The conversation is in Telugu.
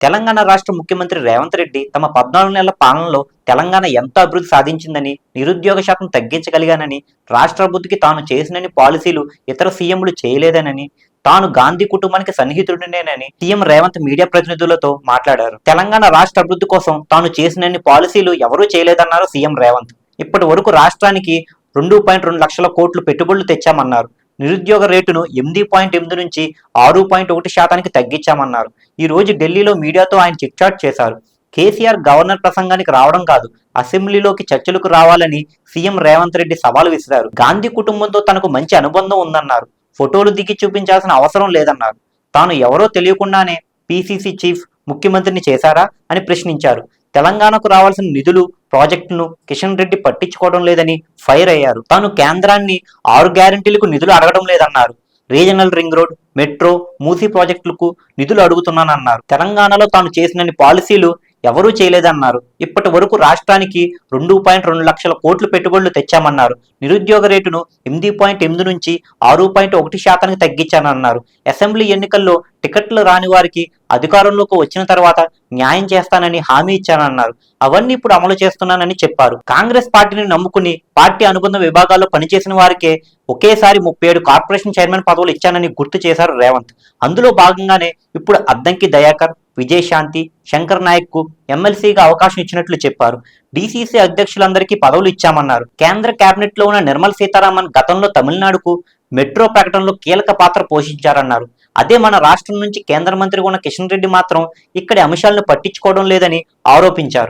తెలంగాణ రాష్ట్ర ముఖ్యమంత్రి రేవంత్ రెడ్డి తమ పద్నాలుగు నెలల పాలనలో తెలంగాణ ఎంత అభివృద్ధి సాధించిందని నిరుద్యోగ శాతం తగ్గించగలిగానని రాష్ట్ర అభివృద్ధికి తాను చేసినని పాలసీలు ఇతర సీఎంలు చేయలేదనని తాను గాంధీ కుటుంబానికి సన్నిహితుడినేనని సీఎం రేవంత్ మీడియా ప్రతినిధులతో మాట్లాడారు. తెలంగాణ రాష్ట్ర అభివృద్ధి కోసం తాను చేసినన్ని పాలసీలు ఎవరూ చేయలేదన్నారు సీఎం రేవంత్. ఇప్పటి వరకు రాష్ట్రానికి రెండు పాయింట్ రెండు లక్షల కోట్లు పెట్టుబడులు తెచ్చామన్నారు. నిరుద్యోగ రేటును ఎనిమిది పాయింట్ ఎనిమిది నుంచి ఆరు పాయింట్ ఒకటి శాతానికి తగ్గించామన్నారు. ఈ రోజు ఢిల్లీలో మీడియాతో ఆయన చిట్చాట్ చేశారు. కేసీఆర్ గవర్నర్ ప్రసంగానికి రావడం కాదు అసెంబ్లీలోకి చర్చలకు రావాలని సీఎం రేవంత్ రెడ్డి సవాలు విసిరారు. గాంధీ కుటుంబంతో తనకు మంచి అనుబంధం ఉందన్నారు. ఫోటోలు దిగి చూపించాల్సిన అవసరం లేదన్నారు. తాను ఎవరో తెలియకుండానే పీసీసీ చీఫ్ ముఖ్యమంత్రిని చేశారా అని ప్రశ్నించారు. తెలంగాణకు రావాల్సిన నిధులు ప్రాజెక్టును కిషన్ రెడ్డి పట్టించుకోవడం లేదని ఫైర్ అయ్యారు. తాను కేంద్రాన్ని ఆరు గ్యారంటీలకు నిధులు అడగడం లేదన్నారు. Regional ring road metro Musi ప్రాజెక్టులకు నిధులు అడుగుతున్నానన్నారు. తెలంగాణలో తాను చేసిన పాలసీలు ఎవరూ చేయలేదన్నారు. ఇప్పటి వరకు రాష్ట్రానికి రెండు పాయింట్ రెండు లక్షల కోట్లు పెట్టుబడులు తెచ్చామన్నారు. నిరుద్యోగ రేటును ఎనిమిది పాయింట్ ఎనిమిది నుంచి ఆరు పాయింట్ ఒకటి శాతానికి తగ్గించానన్నారు. అసెంబ్లీ ఎన్నికల్లో టికెట్లు రాని వారికి అధికారంలోకి వచ్చిన తర్వాత న్యాయం చేస్తానని హామీ ఇచ్చానన్నారు. అవన్నీ ఇప్పుడు అమలు చేస్తున్నానని చెప్పారు. కాంగ్రెస్ పార్టీని నమ్ముకుని పార్టీ అనుబంధ విభాగాల్లో పనిచేసిన వారికే ఒకేసారి ముప్పై ఏడు కార్పొరేషన్ చైర్మన్ పదవులు ఇచ్చానని గుర్తు చేశారు రేవంత్. అందులో భాగంగానే ఇప్పుడు అద్దంకి దయాకర్ విజయశాంతి శంకర్ నాయక్కు ఎమ్మెల్సీగా అవకాశం ఇచ్చినట్లు చెప్పారు. డీసీసీ అధ్యక్షులందరికీ పదవులు ఇచ్చామన్నారు. కేంద్ర కేబినెట్లో ఉన్న నిర్మల్ సీతారామన్ గతంలో తమిళనాడుకు మెట్రో ప్రకటనలో కీలక పాత్ర పోషించారన్నారు. అదే మన రాష్ట్రం నుంచి కేంద్ర మంత్రిగా ఉన్న కిషన్ రెడ్డి మాత్రం ఇక్కడి అంశాలను పట్టించుకోవడం లేదని ఆరోపించారు.